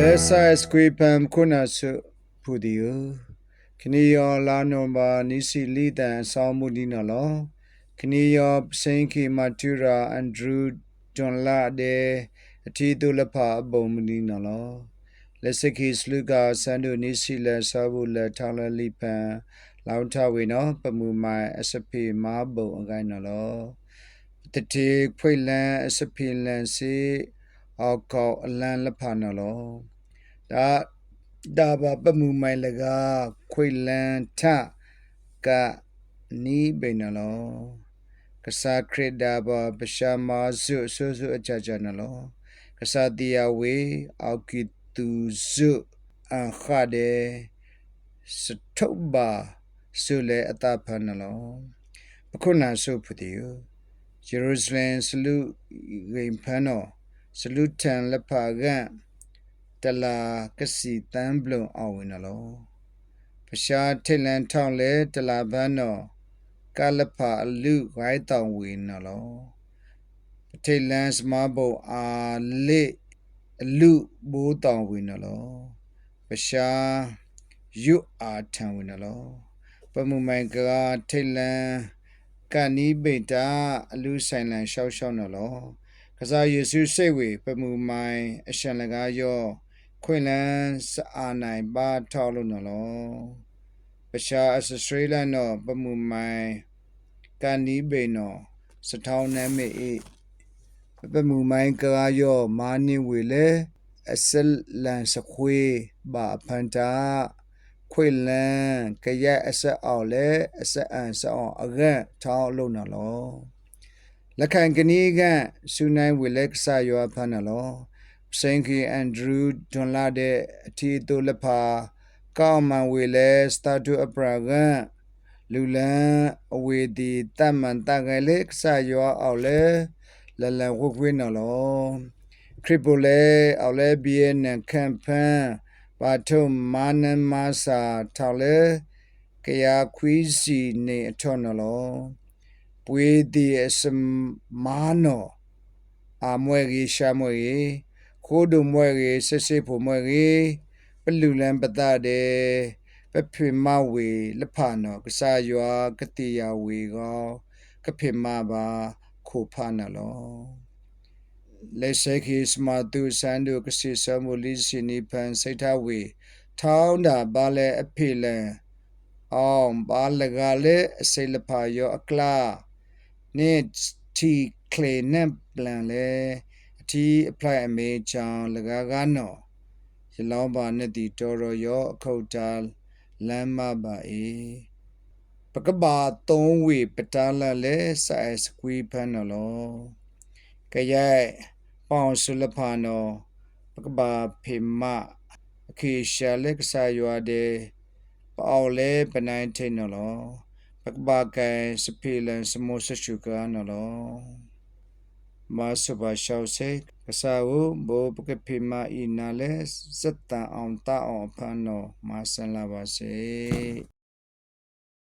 Lesa esquipam kunasu pudiu. Kniyo la nomba nisi lidan salmudina lo. Kniyo senki matura Andrew John la de atitu lapa abomudina lo. Leseki sluga sandu nisi le sabu le tala lipan. Lauta we no pamu mai asapi mabo angai no lo. Tati kwai lan asapi lan si အောက် ကောအလန်လဖာနော်လောဒါဒါဘာပမှုမိုင်လကခွေလန်ထကနီးဘေနော်လောကစားခရစ်ဒါဘာပရှာမာဆုဆုဆုအကြကြနော်လောကစားတီယာဝေအောက်ကီတူဆုအခါဒေစတုဘာဆုလေအတဖန်နော်လောပခုနာဆုဖတီယဂျေရုဆလင်စလူဂိမ်ဖန်နော် စလူတန်လဖာကတလာကစီတန်ဘလုံအောင်ဝင်နော်ပရှားထိလန်ထောင်းလဲတလာဘန်းနော်ကလဖာအလူဂိုင်းတောင်ဝင်နော်ထိလန်စမဘုံအာလေအလူဘိုးတောင်ဝင်နော်ပရှားယွအာထံဝင်နော်ပမှုမိုင်ကထိလန်ကနီးပိတာအလူဆိုင်လန်ရှောက်ရှောက်နော် ကစားယေရှုစိတ်ဝေပမှုမိုင်အရှံလကားယောခွင်လန်းစအာနိုင်ပါထောက်လို့နော်လောပရှာအစစရေလန်နော်ပမှုမိုင်ကန်နီးဘေနော်စထောင်းနမ်းမေအေပမှုမိုင်ကာယောမာနင်းဝေလေအစလန်စခွေဘာဖန်တာခွေလန်းကရဲအဆက်အောင်လေအဆက်အန်ဆောင်းအကန့်ထောင်းလို့နော်လော လက်ခံကနီးကဆူနိုင်ဝေလက်ဆာယောဖန်နော်စင်ကီအန်ဒရူးဂျွန်လာတဲ့အတီတိုလဖာကောင်းမန်ဝေလဲစတာတူအပရာကလူလန်အဝေဒီတမန်တကလေးဆာယောအောက်လဲလလန်ဝခွေးနော်လောခရစ်ပိုလဲအောက်လဲဘီယန်နကမ်ပန်ပါထုမာနန်မာစာထောက်လဲကယာခွီးစီနေအထော်နော်လော ပွေဒီအစမာနောအမွေကြီးရှာမွေကြီးခိုးဒုံမွဲရေဆစ်စစ်ဖို့မွဲရေပလူလန်ပတတဲ့ပဖေမဝေလဖာနောကစားရွာကတိယဝေကောကဖေမပါခိုဖာနလောလက်ရှိခိစမတုစန္ဒုကစီဆမူလီစီနိဖန်စိတ်ထဝေထောင်းတာဘာလဲအဖေလန်အောင်ဘာလကလည်းအစိလဖာယောအကလာ နေတီကလေနပ်ပလန်လဲတီ apply အမေချောင်းလကားကနော်ရလောင်းပါနဲ့တီတော်တော်ရောအခုတ်တာလမ်းမပါအေပကဘာသုံးဝေပတားလာလဲဆိုင်စကွီဖန်နော်လောကရဲ့ပေါင်ဆုလဖာနော်ပကဘာဖေမအခေရှာလက်ကစားရွာတဲ့ပေါလဲပနိုင်ထိန်နော်လော ပကဘာကန်စပီလန်စမောဆရှုကာနော်လောမာဆဘာရှောက်စေကစားဝဘောပကဖေမာအီနာလဲစက်တန်အောင်တအောင်ဖန်နော်မာဆန်လာပါစေ